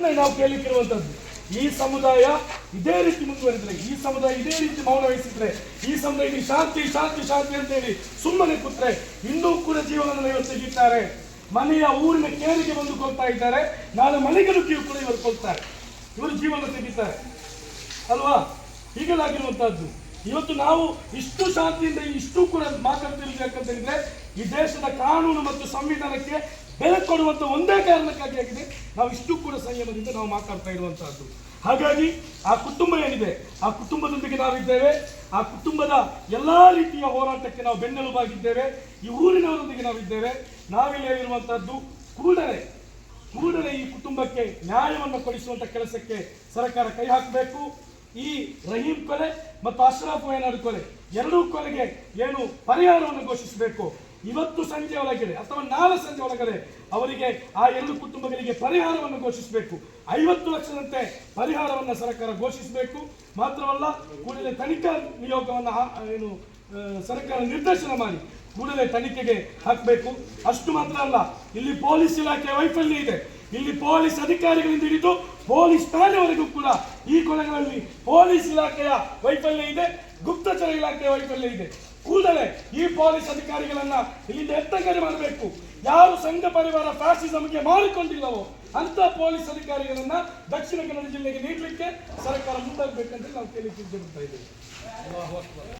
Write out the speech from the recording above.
ನಾವು ಕೇಳಿಕ್ಕಿರುವಂತದ್ದು ಈ ಸಮುದಾಯ ಇದೇ ರೀತಿ ಮುಂದುವರಿದ್ರೆ, ಈ ಸಮುದಾಯ ಇದೇ ರೀತಿ ಮೌನ ವಹಿಸಿದ್ರೆ ಈ ಸಮುದಾಯ ಶಾಂತಿ ಶಾಂತಿ ಶಾಂತಿ ಅಂತ ಹೇಳಿ ಸುಮ್ಮನೆ ಕೂತ್ರೆ ಇನ್ನೂ ಕೂಡ ಜೀವನವನ್ನು ಇವರು ತೆಗಿತಾರೆ ಮನೆಯ ಊರಿನ ಕೇರಿಗೆ ಬಂದು ಕೊಡ್ತಾ ಇದ್ದಾರೆ. ನಾಳೆ ಮನೆಗಳಿಗೂ ಕೂಡ ಇವರು ಕೊಡ್ತಾರೆ ಇವರು ಜೀವನ ತೆಗಿತಾರೆ. ಅಲ್ವಾ? ಹೀಗಲಾಗಿರುವಂತಹದ್ದು ಇವತ್ತು ನಾವು ಇಷ್ಟು ಶಾಂತಿಯಿಂದ ಇಷ್ಟು ಕೂಡ ಮಾತಾಡ್ತಿರ್ಬೇಕಂತ ಹೇಳಿದ್ರೆ ಈ ದೇಶದ ಕಾನೂನು ಮತ್ತು ಸಂವಿಧಾನಕ್ಕೆ ಬೆಲೆ ಕೊಡುವಂತ ಒಂದೇ ಕಾರಣಕ್ಕಾಗಿ ಆಗಿದೆ. ನಾವು ಇಷ್ಟು ಕೂಡ ಸಂಯಮದಿಂದ ನಾವು ಮಾತಾಡ್ತಾ ಇರುವಂತಹದ್ದು. ಹಾಗಾಗಿ ಆ ಕುಟುಂಬ ಏನಿದೆ, ಆ ಕುಟುಂಬದೊಂದಿಗೆ ನಾವಿದ್ದೇವೆ. ಆ ಕುಟುಂಬದ ಎಲ್ಲಾ ರೀತಿಯ ಹೋರಾಟಕ್ಕೆ ನಾವು ಬೆನ್ನೆಲುಬಾಗಿದ್ದೇವೆ. ಈ ಊರಿನವರೊಂದಿಗೆ ನಾವಿದ್ದೇವೆ. ನಾವಿಲ್ಲಿ ಹೇಳಿರುವಂತಹದ್ದು ಕೂಡಲೇ ಕೂಡಲೇ ಈ ಕುಟುಂಬಕ್ಕೆ ನ್ಯಾಯವನ್ನು ಕೊಡಿಸುವಂತ ಕೆಲಸಕ್ಕೆ ಸರ್ಕಾರ ಕೈ ಹಾಕಬೇಕು. ಈ ರಹೀಂ ಕೊಲೆ ಮತ್ತು ಅಶ್ರಫ್ ವಯನಾಡು ಕೊಲೆ ಎರಡೂ ಕೊಲೆಗೆ ಏನು ಪರಿಹಾರವನ್ನು ಘೋಷಿಸಬೇಕು. ಇವತ್ತು ಸಂಜೆ ಒಳಗಡೆ ಅಥವಾ ನಾಳೆ ಸಂಜೆ ಒಳಗಡೆ ಅವರಿಗೆ ಆ ಎರಡು ಕುಟುಂಬಗಳಿಗೆ ಪರಿಹಾರವನ್ನು ಘೋಷಿಸಬೇಕು. ಐವತ್ತು ಲಕ್ಷದಂತೆ ಪರಿಹಾರವನ್ನು ಸರ್ಕಾರ ಘೋಷಿಸಬೇಕು. ಮಾತ್ರವಲ್ಲ, ಕೂಡಲೇ ತನಿಖಾ ನಿಯೋಗವನ್ನು ಏನು ಸರ್ಕಾರ ನಿರ್ದೇಶನ ಮಾಡಿ ಕೂಡಲೇ ತನಿಖೆಗೆ ಹಾಕಬೇಕು. ಅಷ್ಟು ಮಾತ್ರ ಅಲ್ಲ, ಇಲ್ಲಿ ಪೊಲೀಸ್ ಇಲಾಖೆ ವೈಫಲ್ಯ ಇದೆ. ಇಲ್ಲಿ ಪೊಲೀಸ್ ಅಧಿಕಾರಿಗಳಿಂದ ಹಿಡಿದು ಪೊಲೀಸ್ ಠಾಣೆವರೆಗೂ ಕೂಡ ಈ ಕೊಲೆಗಳಲ್ಲಿ ಪೊಲೀಸ್ ಇಲಾಖೆಯ ವೈಫಲ್ಯ ಇದೆ, ಗುಪ್ತಚರ ಇಲಾಖೆಯ ವೈಫಲ್ಯ ಇದೆ. ಕೂಡಲೇ ಈ ಪೊಲೀಸ್ ಅಧಿಕಾರಿಗಳನ್ನ ಇಲ್ಲಿಂದ ಎತ್ತಂಗಡಿ ಮಾಡಬೇಕು. ಯಾರು ಸಂಘ ಪರಿವಾರ ಫ್ಯಾಸಿಸಮ್ಗೆ ಮಾಡಿಕೊಂಡಿಲ್ಲವೋ ಅಂತ ಪೊಲೀಸ್ ಅಧಿಕಾರಿಗಳನ್ನ ದಕ್ಷಿಣ ಕನ್ನಡ ಜಿಲ್ಲೆಗೆ ನೀಡಲಿಕ್ಕೆ ಸರ್ಕಾರ ಮುಂದಾಗಬೇಕಂತ ನಾವು ಕೇಳಿ ಇದ್ದೇವೆ.